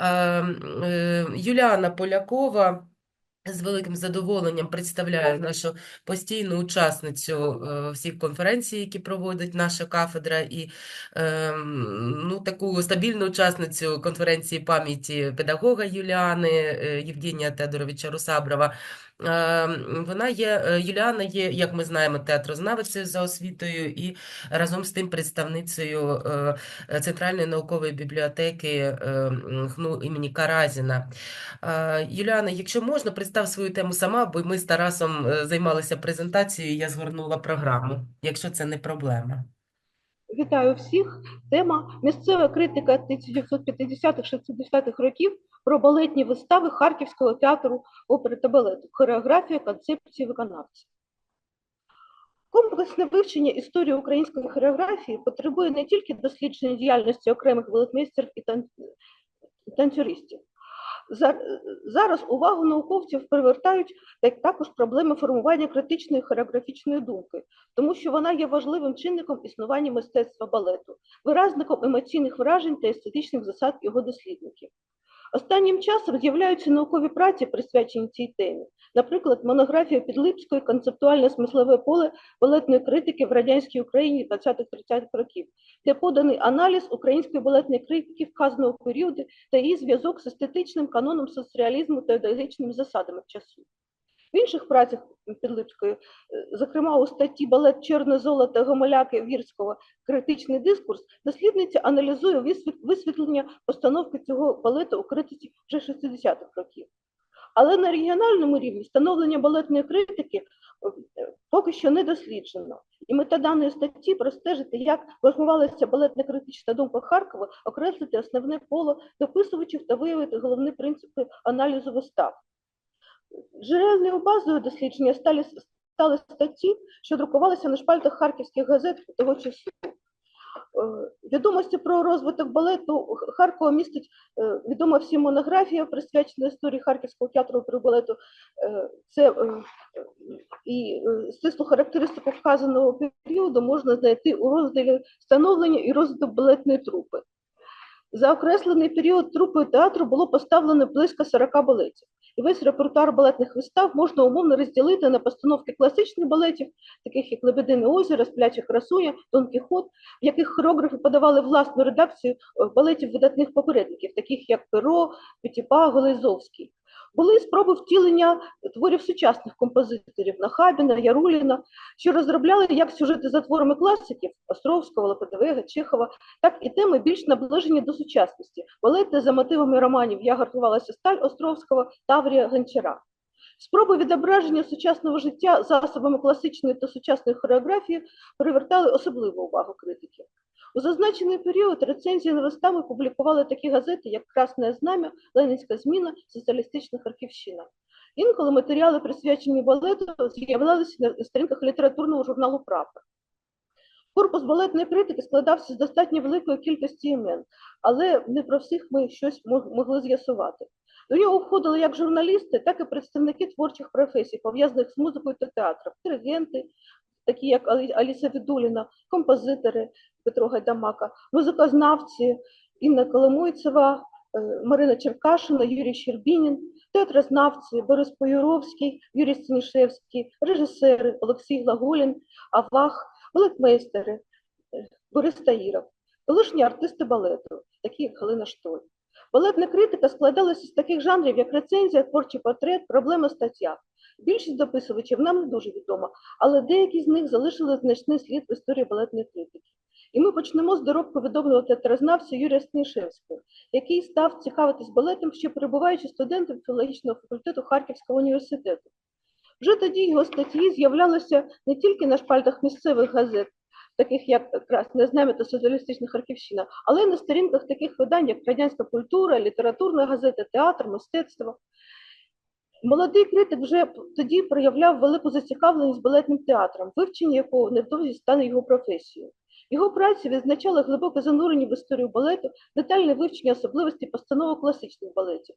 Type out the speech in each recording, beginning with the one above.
е, Юліана Полякова з великим задоволенням представляє нашу постійну учасницю е, всіх конференцій, які проводить наша кафедра, і е, ну, таку стабільну учасницю конференції пам'яті педагога Юліани Євгенія Тедоровича Русаброва. Е, Вона є, е, Юліана є, як ми знаємо, театрознавицею за освітою і разом з тим представницею е, е, Центральної наукової бібліотеки е, ХНУ імені Каразіна. Е, Юліана, якщо можна, представ свою тему сама, бо ми з Тарасом е, займалися презентацією, я згорнула програму, якщо це не проблема. Вітаю всіх. Тема місцева критика 1950-60-х років про балетні вистави Харківського театру опери та балету, хореографія, концепції виконавців. Комплексне вивчення історії української хореографії потребує не тільки дослідження діяльності окремих балетмейстерів і тан- танцюристів. За- Зараз увагу науковців привертають так- також проблеми формування критичної хореографічної думки, тому що вона є важливим чинником існування мистецтва балету, виразником емоційних вражень та естетичних засад його дослідників. Останнім часом з'являються наукові праці, присвячені цій темі. Наприклад, монографія Підлипської концептуальне смислове поле балетної критики в радянській Україні 20-30-х років, де поданий аналіз української балетної критики вказаного періоду та її зв'язок з естетичним каноном соцреалізму та ідеологічними засадами часу. В інших працях Підлипської, е, зокрема у статті Балет Чорне золото Гомоляки Вірського Критичний дискурс, дослідниця аналізує висвітлення постановки цього балету у критиці вже 60-х років. Але на регіональному рівні становлення балетної критики е, поки що не досліджено. І мета даної статті простежити, як формувалася балетна критична думка Харкова, окреслити основне поло дописувачів та виявити головні принципи аналізу вистав. Джерельною базою дослідження стали, стали статті, що друкувалися на шпальтах харківських газет того часу. Е, Відомості про розвиток балету Харкова містить е, відома всім монографія, присвячена історії Харківського театру при балету. Е, Це і стислу характеристику вказаного періоду можна знайти у розділі становлення і розвиток балетної трупи. За окреслений період трупи театру було поставлено близько 40 балетів. І весь репертуар балетних вистав можна умовно розділити на постановки класичних балетів, таких як Лебедине озеро, сплячих красуня, Дон Кіхот, в яких хореографи подавали власну редакцію е, балетів видатних попередників, таких як Перо, Петіпа, Голизовський. Були спроби втілення творів сучасних композиторів Нахабіна, Яруліна, що розробляли як сюжети за творами класиків Островського, Лопатевега, Чехова, так і теми більш наближені до сучасності. Балети за мотивами романів Я гартувалася сталь Островського, Таврія Гончара. Спроби відображення сучасного життя засобами класичної та сучасної хореографії привертали особливу увагу критиків. У зазначений період рецензії на вистави публікували такі газети, як Красне Знам'я, Ленінська зміна, Соціалістична Харківщина. Інколи матеріали, присвячені балету, з'являлися на сторінках літературного журналу Прапор. Корпус балетної критики складався з достатньо великої кількості імен, але не про всіх ми щось могли з'ясувати. До нього входили як журналісти, так і представники творчих професій, пов'язаних з музикою та театром, диригенти, такі як Аліса Відуліна, композитори Петро Гайдамака, музикознавці Інна Коломойцева, е, Марина Черкашина, Юрій Щербінін, театрознавці Борис Поюровський, Юрій Станішевський, режисери Олексій Глаголін, Авах, балетмейстери е, Борис Таїров, колишні артисти балету, такі як Галина Штоль. Балетна критика складалася з таких жанрів, як рецензія, творчий портрет, проблема стаття. Більшість дописувачів нам не дуже відома, але деякі з них залишили значний слід в історії балетної критики. І ми почнемо з доробку відомого театрознавця Юрія Станішевського, який став цікавитись балетом, ще перебуваючи студентом філологічного факультету Харківського університету. Вже тоді його статті з'являлися не тільки на шпальтах місцевих газет, таких як Красне Знам'я та Соціалістична Харківщина, але й на сторінках таких видань, як Радянська культура, літературна газета, театр, мистецтво. Молодий критик вже тоді проявляв велику зацікавленість балетним театром, вивчення якого невдовзі стане його професією. Його праці відзначали глибоке занурення в історію балету, детальне вивчення особливостей постановок класичних балетів.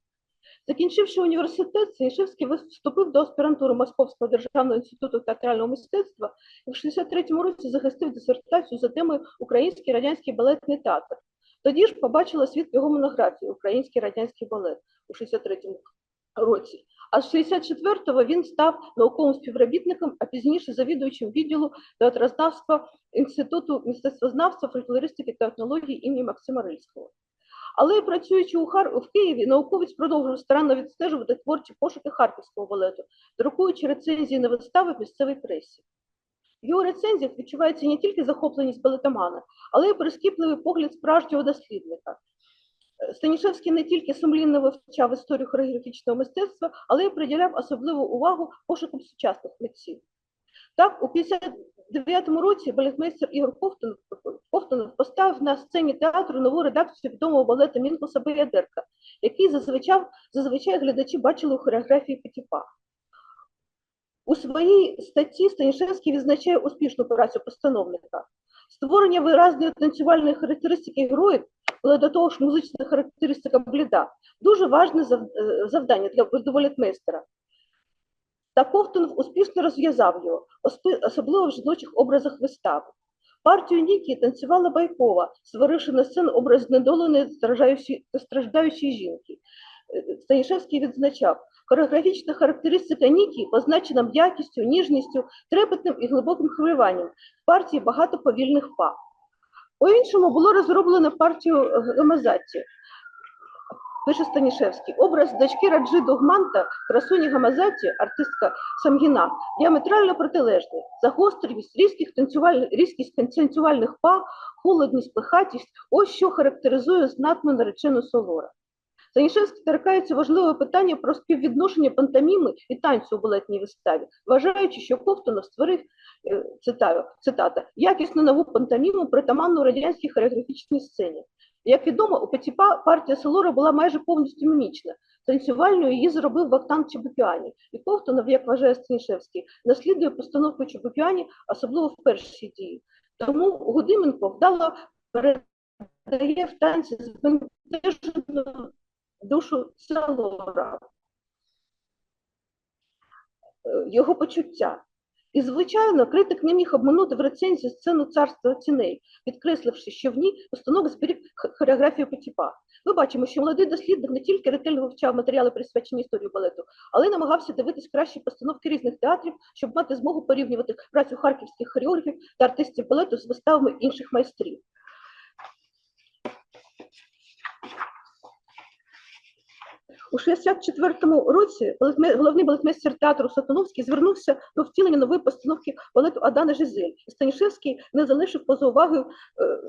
Закінчивши університет, Станішевський вис- вступив до аспірантури Московського державного інституту театрального мистецтва і в 63-му році захистив дисертацію за темою Український радянський балетний театр. Тоді ж побачила світ його монографії Український радянський балет у 63-му році. А з 64-го він став науковим співробітником, а пізніше завідувачем відділу театрознавства Інституту мистецтвознавства, фольклористики та етнології імені Максима Рильського. Але працюючи у Хар в Києві, науковець продовжував старанно відстежувати творчі пошуки харківського балету, друкуючи рецензії на вистави в місцевій пресі. В його рецензіях відчувається не тільки захопленість балетомана, але й прискіпливий погляд справжнього дослідника. Станішевський не тільки сумлінно вивчав історію хореографічного мистецтва, але й приділяв особливу увагу пошукам сучасних митців. Так, у 59-му році балетмейстер Ігор Ковтунов поставив на сцені театру нову редакцію відомого балету Мінкуса Боядерка, який зазвичай, зазвичай глядачі бачили у хореографії Петіпа. У своїй статті Станішевський відзначає успішну працю постановника. Створення виразної танцювальної характеристики героїв, але до того ж музична характеристика бліда, дуже важне е, завдання для балетмейстера. Та Ковтунов успішно розв'язав його, особливо в жіночих образах вистави. Партію Нікі танцювала Байкова, створивши на сцену образ страждаючої, страждаючої жінки. Станішевський відзначав, хореографічна характеристика Нікі позначена м'якістю, ніжністю, трепетним і глибоким хвилюванням. В партії багато повільних па. По-іншому було розроблено партію Гамазаті. Пише Станішевський. Образ дочки Раджи Догманта, красуні Гамазаті, артистка Самгіна, діаметрально протилежний. Загострість, різких танцювальних, різкість танцювальних па, холодність, пихатість – ось що характеризує знатну наречену Солора. Станішевський торкається важливого питання про співвідношення пантоміми і танцю у балетній виставі, вважаючи, що Ковтунов створив, е, цитаю, цитата, якісну нову пантоміму притаманну радянській хореографічній сцені. Як відомо, у Петіпа партія Солора була майже повністю мімічна. Танцювальною її зробив Вахтанг Чебукіані. І Ковтунов, як вважає Станішевський, наслідує постановку Чебукіані, особливо в першій дії. Тому Гудименко вдало передає в танці збентежену душу Солора, е, його почуття. І, звичайно, критик не міг обманути в рецензії сцену царства тіней, підкресливши, що в ній постановок зберіг хореографію Петіпа. Ми бачимо, що молодий дослідник не тільки ретельно вивчав матеріали, присвячені історії балету, але й намагався дивитись кращі постановки різних театрів, щоб мати змогу порівнювати працю харківських хореографів та артистів балету з виставами інших майстрів. У 64-му році головний балетмейстер театру Сатановський звернувся до втілення нової постановки балету Адана Жизель. Станішевський не залишив поза увагою е,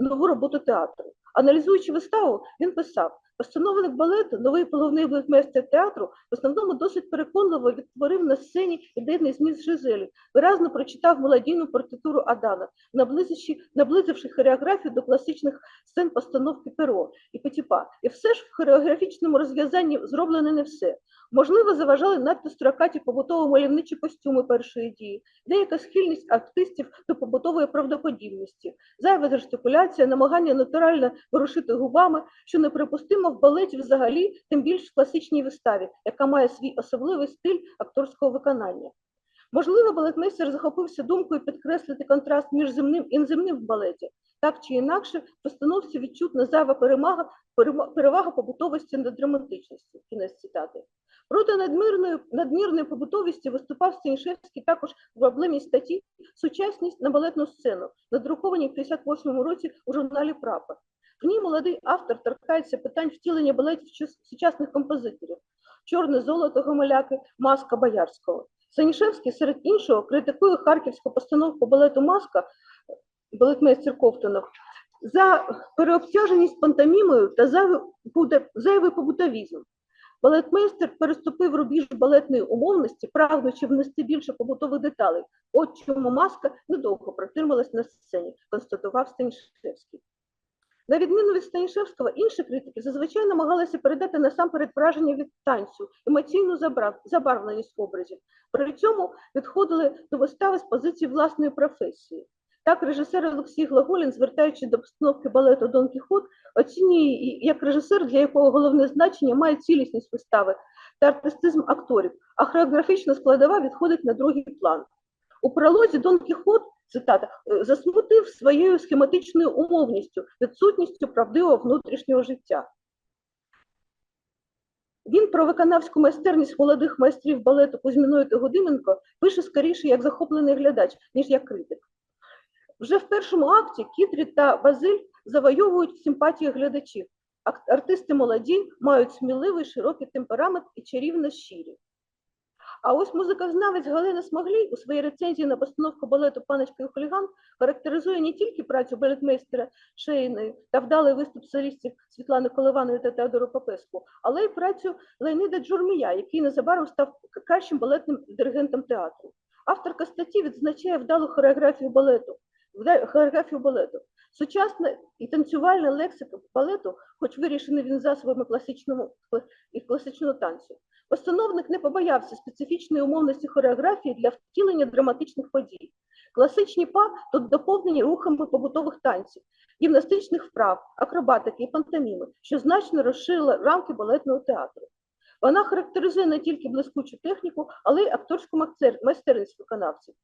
нову роботу театру. Аналізуючи виставу, він писав: постановник балету, новий головний балетмейстер театру, в основному досить переконливо відтворив на сцені ідейний зміст Жизелі, виразно прочитав мелодійну партитуру Адана, наблизивши, наблизивши хореографію до класичних сцен постановки Перо і Петіпа. І все ж в хореографічному розв'язанні зроблено не все. Можливо, заважали надто строкаті побутово-мальовничі костюми першої дії, деяка схильність артистів до побутової правдоподібності, зайва жестикуляція, намагання натурально ворушити губами, що неприпустимо в балеті взагалі, тим більш в класичній виставі, яка має свій особливий стиль акторського виконання. Можливо, балетмейстер захопився думкою підкреслити контраст між земним і неземним в балеті. Так чи інакше, в постановці відчутна зайва перемага, перевага побутовості над романтичністю. Кінець цитати. Проти надмірної, надмірної побутовості виступав Станішевський також в проблемі статті Сучасність на балетну сцену, надрукованій в 58-му році у журналі Прапор. В ній молодий автор торкається питань втілення балетів сучасних композиторів Чорне золото Гомеляки, Маска Боярського. Станішевський, серед іншого, критикує харківську постановку балету Маска балетмейстер Ковтунов за переобтяженість пантомімою та зайвий побутовізм. Балетмейстер переступив рубіж балетної умовності, прагнучи внести більше побутових деталей. От чому маска недовго протрималась на сцені, констатував Станішевський. На відміну від Станішевського, інші критики зазвичай намагалися передати насамперед враження від танцю, емоційну забарвленість образів. При цьому відходили до вистави з позиції власної професії. Так, режисер Олексій Глаголін, звертаючи до постановки балету Дон Кіхот, оцінює як режисер, для якого головне значення має цілісність вистави та артистизм акторів, а хореографічна складова відходить на другий план. У пролозі Дон Кіхот цитата, «е, засмутив своєю схематичною умовністю, відсутністю правдивого внутрішнього життя. Він про виконавську майстерність молодих майстрів балету Кузьміної та Годименко пише скоріше як захоплений глядач, ніж як критик. Вже в першому акті Кітрі та Базиль завойовують симпатії глядачів. Артисти молоді, мають сміливий широкий темперамент і чарівно щирі. А ось музикознавець Галина Смоглій у своїй рецензії на постановку балету «Паночка і хуліган» характеризує не тільки працю балетмейстера Шейної та вдалий виступ солістів Світлани Коливанової та Теодору Попеску, але й працю Леоніда Джурмія, який незабаром став кращим балетним диригентом театру. Авторка статті відзначає вдалу хореографію балету. Хореографію балету. Сучасна і танцювальна лексика балету, хоч вирішений він засобами класичного і класичного танцю. Постановник не побоявся специфічної умовності хореографії для втілення драматичних подій. Класичні па тут доповнені рухами побутових танців, гімнастичних вправ, акробатики і пантоміми, що значно розширили рамки балетного театру. Вона характеризує не тільки блискучу техніку, але й акторську майстер- майстерність виконавців.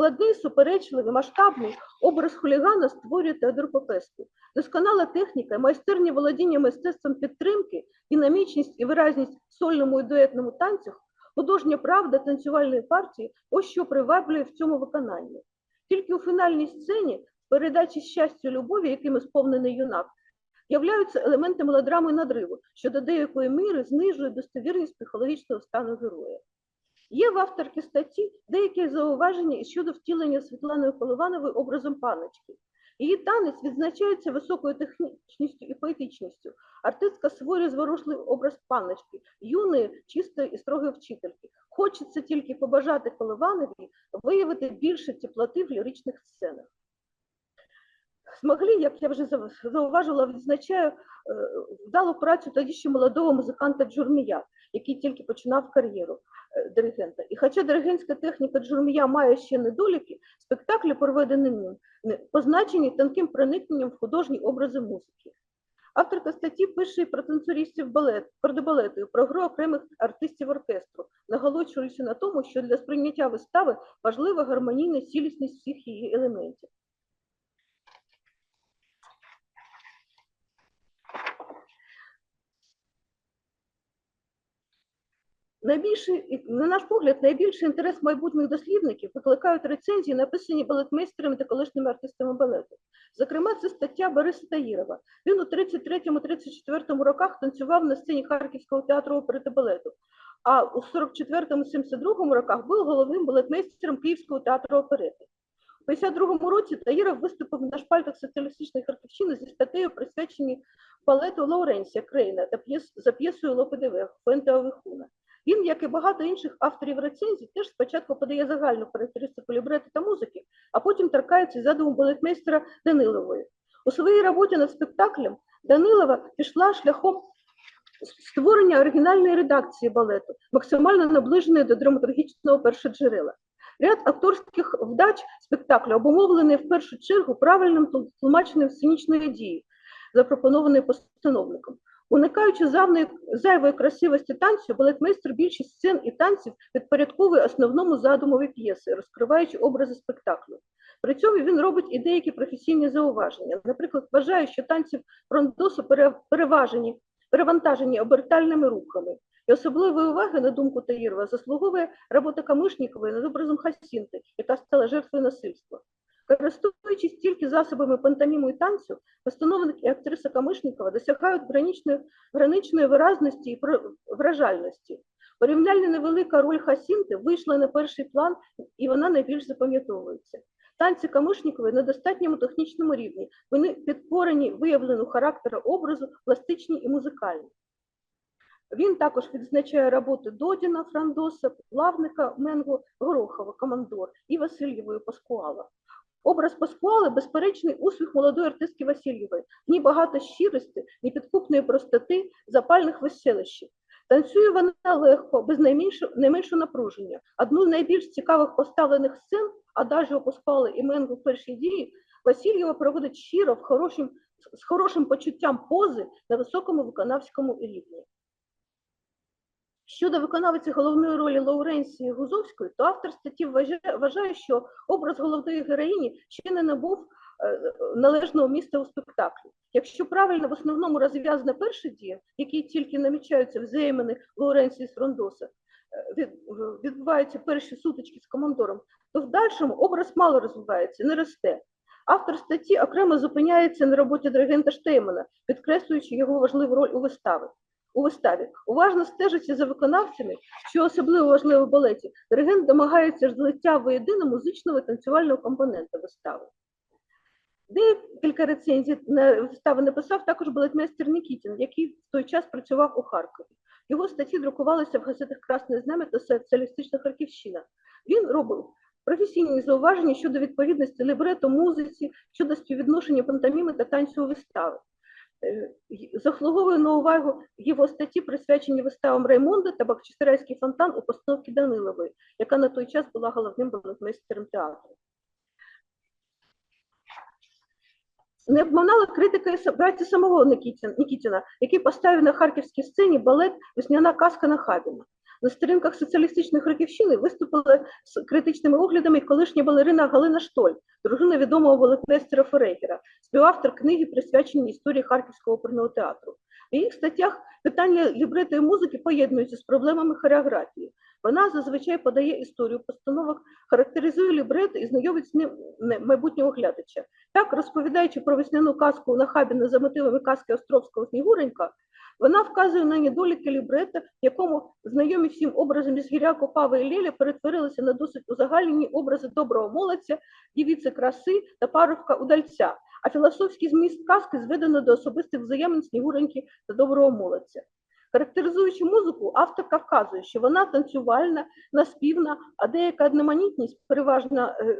Складний, суперечливий, масштабний образ хулігана створює Теодор Попеску. Досконала техніка, майстерні володіння мистецтвом підтримки, динамічність і виразність сольному і дуетному танцях, художня правда танцювальної партії – ось що приваблює в цьому виконанні. Тільки у фінальній сцені, передачі щастя любові, якими сповнений юнак, являються елементи мелодрами надриву, що до деякої міри знижує достовірність психологічного стану героя. Є в авторки статті деякі зауваження щодо втілення Світланою Коливановою образом паночки. Її танець відзначається високою технічністю і поетичністю. Артистка створює зворушливий образ паночки, юної, чистої і строгої вчительки. Хочеться тільки побажати Коливановій виявити більше теплоти в ліричних сценах. Смоглі, як я вже зауважила, відзначає е, вдалу працю тоді ще молодого музиканта Джурмія, який тільки починав кар'єру диригента. І хоча диригентська техніка Джурмія має ще недоліки, спектаклі, проведені ним, позначені тонким проникненням в художні образи музики. Авторка статті пише про танцюристів балет, про про гру окремих артистів оркестру, наголошуючи на тому, що для сприйняття вистави важлива гармонійна цілісність всіх її елементів. Найбільший, на наш погляд, найбільший інтерес майбутніх дослідників викликають рецензії, написані балетмейстерами та колишніми артистами балету. Зокрема, це стаття Бориса Таїрова. Він у 33-34 роках танцював на сцені Харківського театру опери та балету, а у 44-72 роках був головним балетмейстером Київського театру оперети. У 52-му році Таїров виступив на шпальтах соціалістичної Харківщини зі статтею, присвячені балету Лауренсія Крейна та п'єс, за п'єсою Лопедеве Фуенте Овехуна. Він, як і багато інших авторів рецензій, теж спочатку подає загальну характеристику лібрету та музики, а потім торкається задуму балетмейстера Данилової. У своїй роботі над спектаклем Данилова пішла шляхом створення оригінальної редакції балету, максимально наближеної до драматургічного першоджерела. Ряд акторських вдач спектаклю обумовлений в першу чергу правильним тлумаченням сценічної дії, запропонованої постановником. Уникаючи завної, зайвої красивості танцю, балетмейстер більшість сцен і танців підпорядковує основному задумові п'єси, розкриваючи образи спектаклю. При цьому він робить і деякі професійні зауваження. Наприклад, вважає, що танці фронтдосу пере- переважені, перевантажені обертальними рухами. І особливої уваги, на думку Таїрова, заслуговує робота Камишнікової над образом Хасінти, яка стала жертвою насильства. Користуючись тільки засобами пантоміму і танцю, постановник і актриса Камишнікова досягають граничної, граничної виразності і вражальності. Порівняльно невелика роль Хасінти вийшла на перший план, і вона найбільш запам'ятовується. Танці Камишнікової на достатньому технічному рівні. Вони підкорені виявлену характеру образу, пластичні і музикальні. Він також відзначає роботи Додіна, Франдоса, Плавника, Менго, Горохова, Командор і Васильєвої Паскуала. Образ Паскуали – безперечний успіх молодої артистки Васильєвої. В ній багато щирості, непідкупної простоти, запальних веселищів. Танцює вона легко, без найменшого, напруження. Одну з найбільш цікавих поставлених сцен, Адажіо Паскуали і Менго в першій дії, Васильєва проводить щиро, в хорошим, з хорошим почуттям пози на високому виконавському рівні. Щодо виконавиці головної ролі Лауренції Гузовської, то автор статті вважає, що образ головної героїні ще не набув е, належного місця у спектаклі. Якщо правильно в основному розв'язана перша дія, в якій тільки намічаються взаємини Лауренції з Фрондоса, е, відбуваються перші сутички з командором, то в дальшому образ мало розвивається, не росте. Автор статті окремо зупиняється на роботі диригента Штеймана, підкреслюючи його важливу роль у виставі. У виставі уважно стежиться за виконавцями, що особливо важливо в балеті. Диригент домагається злиття воєдино музичного і танцювального компонента вистави. Декілька рецензій на вистави написав також балетмейстер Нікітін, який в той час працював у Харкові. Його статті друкувалися в газетах Красне знам'я та Соціалістична Харківщина. Він робив професійні зауваження щодо відповідності лібрето, музиці, щодо співвідношення пантоміми та танцю у вистави. Е, Заслуговує увагу його статті, присвячені виставам Раймонда та Бахчисарайський фонтан у постановці Данилової, яка на той час була головним балетмейстером театру. Не обманала критика і праці самого Нікітіна, який поставив на харківській сцені балет «Весняна казка на Хабіна». На сторінках соціалістичної Харківщини виступила з критичними оглядами колишня балерина Галина Штоль, дружина відомого балетмейстера Ферейгера, співавтор книги, присвячені історії Харківського оперного театру. В їх статтях питання лібрету і музики поєднуються з проблемами хореографії. Вона зазвичай подає історію постановок, характеризує лібрето і знайомить з ним майбутнього глядача. Так, розповідаючи про весняну казку на Хабіна за мотивами казки Островського Снігуренька, вона вказує на недоліки лібрета, в якому знайомі всім образи Мізгіря, Копава і Леля перетворилися на досить узагальнені образи доброго молодця, дівіці краси та парубка удальця, а філософський зміст казки зведено до особистих взаємин Снігуреньки та доброго молодця. Характеризуючи музику, авторка вказує, що вона танцювальна, наспівна, а деяка одноманітність, переважна, е, е,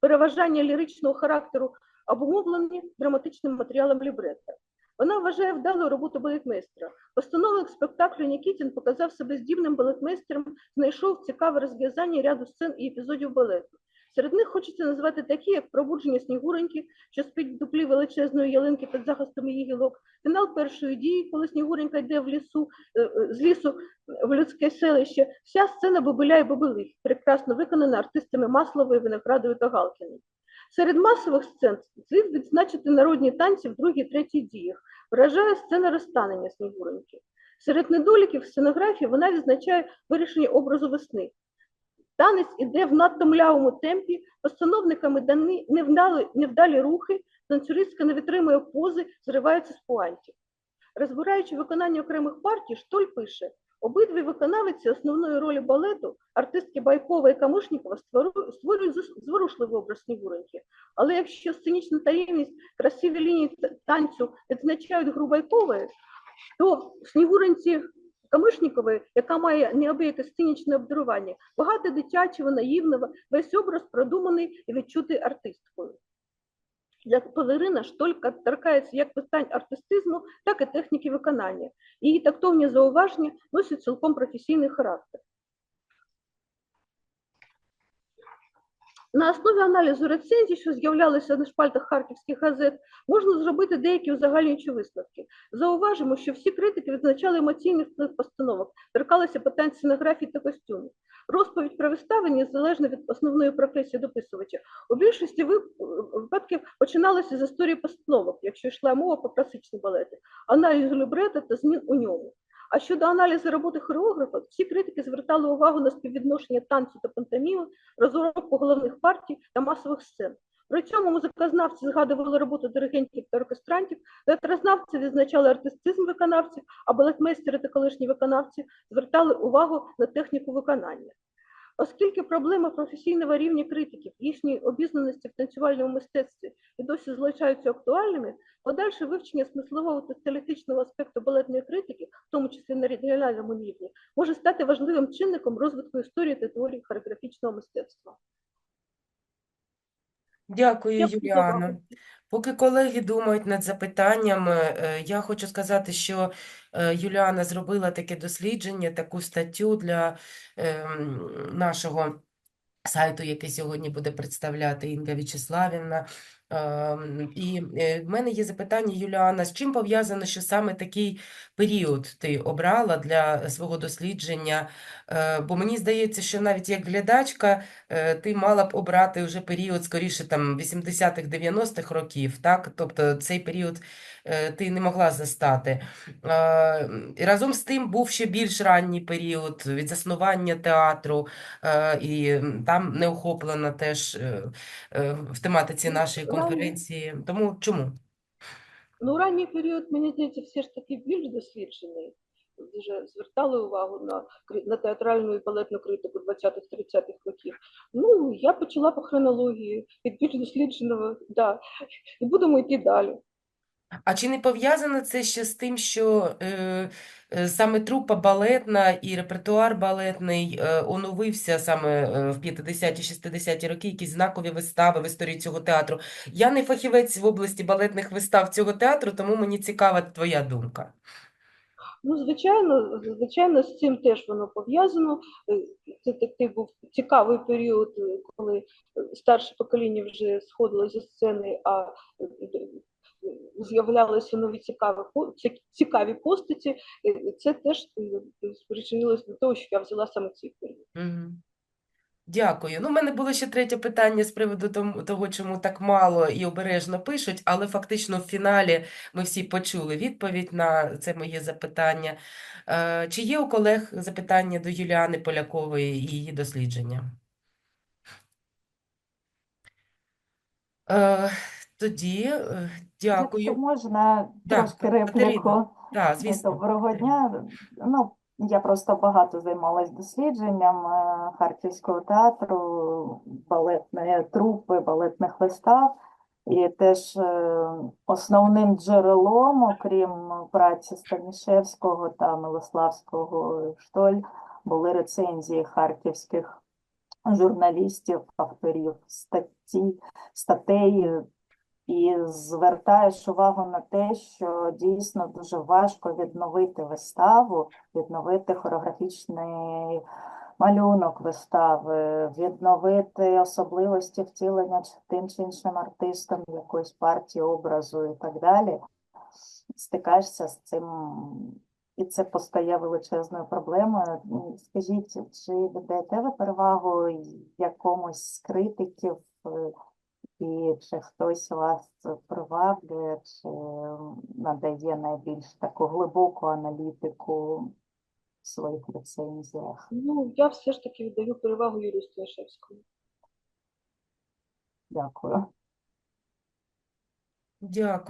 переважання ліричного характеру обумовлені драматичним матеріалом лібретта. Вона вважає вдалою роботу балетмейстера. Постановник спектаклю Нікітін показав себе здібним балетмейстером, знайшов цікаве розв'язання ряду сцен і епізодів балету. Серед них хочеться назвати такі, як пробудження Снігуреньки, що спить в дуплі величезної ялинки під захистом її гілок, фінал першої дії, коли Снігуренька йде в лісу, е, е, з лісу в людське селище. Вся сцена бобиля і бобилих, прекрасно виконана артистами Маслової, Виноградової та Галкіної. Серед масових сцен слід відзначити народні танці в другій третій діях. Вражає сцена розтанення Снігуреньки. Серед недоліків сценографії вона відзначає вирішення образу весни. Танець іде в надто млявому темпі, постановниками дані невдалі, невдалі рухи, танцюристка не витримує пози, зривається з пуантів. Розбираючи виконання окремих партій, Штоль пише, обидві виконавиці основної ролі балету, артистки Байкова і Камишнікова, створюють зворушливий образ Снігуреньки. Але якщо сценічна таємність, красиві лінії танцю відзначають гру Байкової, то Снігуренці Камишнікової, яка має неабияке сценічне обдарування, багато дитячого, наївного, весь образ продуманий і відчутий артисткою. Балерина Штолька торкається як питань артистизму, так і техніки виконання. Її тактовні зауваження носять цілком професійний характер. На основі аналізу рецензій, що з'являлися на шпальтах харківських газет, можна зробити деякі узагальнюючі висновки. Зауважимо, що всі критики відзначали емоційний вплив постановок, торкалися питань сценографії та костюмів. Розповідь про вистави незалежно від основної професії дописувача. У більшості випадків починалося з історії постановок, якщо йшла мова про класичні балети, аналізу лібрета та змін у ньому. А щодо аналізу роботи хореографа, всі критики звертали увагу на співвідношення танцю та пантоміми, розробку головних партій та масових сцен. При цьому музикознавці згадували роботу диригентів та оркестрантів, театрознавці відзначали артистизм виконавців, а балетмейстери та колишні виконавці звертали увагу на техніку виконання. Оскільки проблема професійного рівня критиків, їхньої обізнаності в танцювальному мистецтві і досі залишаються актуальними, подальше вивчення смислового та стилістичного аспекту балетної критики, в тому числі на регіональному рівні, може стати важливим чинником розвитку історії та теорії хореографічного мистецтва. Дякую, Дякую за увагу. Юліано. Поки колеги думають над запитаннями, е, я хочу сказати, що е, Юліана зробила таке дослідження, таку статтю для ем, нашого сайту, який сьогодні буде представляти Інга В'ячеславівна. Ем, І е, в мене є запитання, Юліана, з чим пов'язано, що саме такий період ти обрала для свого дослідження? Е, Бо мені здається, що навіть як глядачка е, ти мала б обрати вже період, скоріше, там 80-х, 90-х років, так? Тобто цей період ти не могла застати. Е, і Разом з тим був ще більш ранній період від заснування театру, і там не охоплена теж в тематиці нашої конференції. Тому чому? Ну, ранній період, мені здається, все ж таки більш досліджений. Вже звертали увагу на, на театральну і балетну критику 20-30-х років. Ну, я почала по хронології від більш дослідженого, да, і будемо йти далі. А чи не пов'язано це ще з тим, що е, е, саме трупа балетна і репертуар балетний е, оновився саме е, в 50-60-ті роки, якісь знакові вистави в історії цього театру? Я не фахівець в області балетних вистав цього театру, тому мені цікава твоя думка. Ну, звичайно, звичайно, з цим теж воно пов'язано. Е, Це такий був цікавий період, коли старше покоління вже сходило зі сцени, а з'являлися нові цікаві, цікаві постаті. Е, Це теж е, спричинилось до того, що я взяла саме період. Мгм. Дякую. Ну, в мене було ще третє питання з приводу того, чому так мало і обережно пишуть, але фактично в фіналі ми всі почули відповідь на це моє запитання. Е, Чи є у колег запитання до Юліани Полякової і її дослідження? Тоді е, Якщо можна Да, трошки репліку. Так, звісно. Доброго дня. Ну, я просто багато займалась дослідженням е, Харківського театру, балетної трупи, балетних вистав. І теж е, основним джерелом, окрім праці Станішевського та Милославського Штоль, були рецензії харківських журналістів, авторів статті, статей і звертаєш увагу на те, що дійсно дуже важко відновити виставу, відновити хореографічний малюнок вистави, відновити особливості втілення тим чи іншим артистом якоїсь партії образу і так далі. Стикаєшся з цим, і це постає величезною проблемою. Скажіть, чи віддаєте ви перевагу якомусь з критиків? І чи хтось вас приваблює, чи надає найбільш таку глибоку аналітику в своїх рецензіях? Ну, я все ж таки віддаю перевагу Юрію Станішевському. Дякую. Дякую.